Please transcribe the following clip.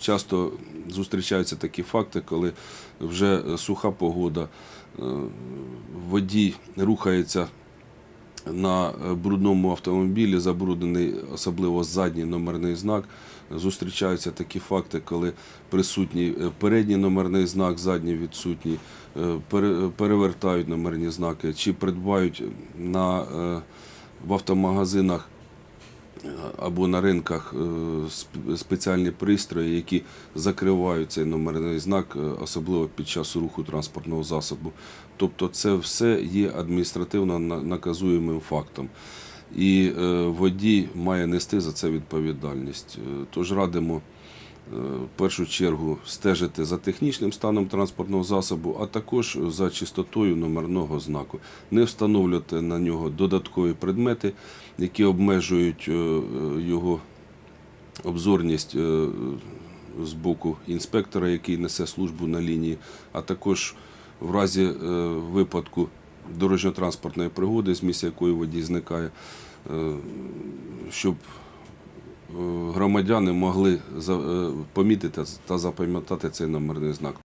Часто зустрічаються такі факти, коли вже суха погода, е, водій рухається на брудному автомобілі, забруднений особливо задній номерний знак. Зустрічаються такі факти, коли присутній е, передній номерний знак, задній відсутній, е, перевертають номерні знаки чи придбають на, в автомагазинах або на ринках е, спеціальні пристрої, які закривають цей номерний знак, е, особливо під час руху транспортного засобу. Тобто це все є адміністративно на- наказуємим фактом. І е, водій має нести за це відповідальність. Тож радимо в першу чергу стежити за технічним станом транспортного засобу, а також за чистотою номерного знаку. Не встановлювати на нього додаткові предмети, які обмежують е, е, його обзорність е, з боку інспектора, який несе службу на лінії, а також в разі е, випадку дорожньо-транспортної пригоди, з місця якої водій зникає, е, щоб е, громадяни могли е, помітити та запам'ятати цей номерний знак.